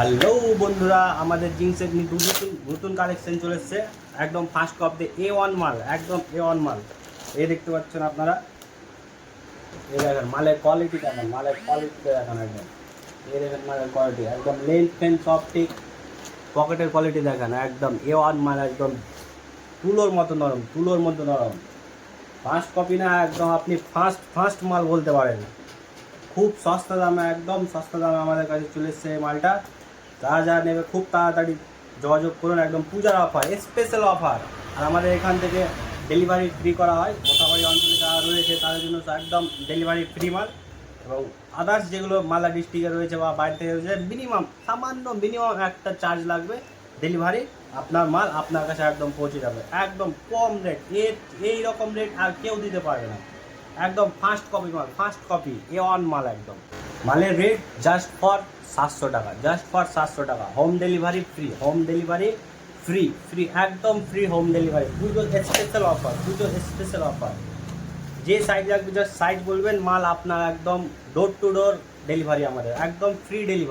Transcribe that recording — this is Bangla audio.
হ্যালো বন্ধুরা, আমাদের জিন্সের নতুন নতুন কালেকশন চলে এসছে। একদম ফার্স্ট কপ দিয়ে এ ওয়ান মাল, একদম এ ওয়ান মাল। এই দেখতে পাচ্ছেন আপনারা? এই দেখেন, মালের কোয়ালিটি দেখেন, মালের কোয়ালিটি দেখেন একদম। এই দেখেন মালের কোয়ালিটি একদম লেন্থ ফেন সব ঠিক পকেটের কোয়ালিটি দেখেন, একদম এ ওয়ান মাল, একদম তুলোর মতো নরম, তুলোর মতো নরম। ফার্স্ট কপি না, একদম আপনি ফার্স্ট ফার্স্ট মাল বলতে পারেন। খুব সস্তা দামে, একদম সস্তা দামে আমাদের কাছে চলে এসছে এই মালটা। যা যা নেবে খুব তাড়াতাড়ি যোগাযোগ করুন, একদম পূজার অফার স্পেশাল অফার আর আমাদের এখান থেকে ডেলিভারি ফ্রি করা হয়। মোটামুটি অঞ্চলে যারা রয়েছে, তাদের জন্য একদম ডেলিভারি ফ্রি মাল। এবং আদার্স যেগুলো মালদা ডিস্ট্রিক্টে রয়েছে বা বাইরে থেকে রয়েছে মিনিমাম সামান্য মিনিমাম একটা চার্জ লাগবে ডেলিভারি আপনার মাল আপনার কাছে একদম পৌঁছে যাবে। একদম কম রেট এই রকম রেট আর কেউ দিতে পারবে না। একদম ফার্স্ট কপি মাল ফার্স্ট কপি এ অন মাল একদম। মালের রেট জাস্ট ফর সাতশো টাকা জাস্ট ফর সাতশো টাকা। Home delivery free home delivery free free একদম ফ্রি হোম ডেলিভারি দুটো স্পেশাল অফার দুটো স্পেশাল অফার যে সাইজ লাগবে জাস্ট সাইজ বলবেন, মাল আপনার একদম ডোর টু ডোর ডেলিভারি আমাদের, একদম ফ্রি ডেলিভারি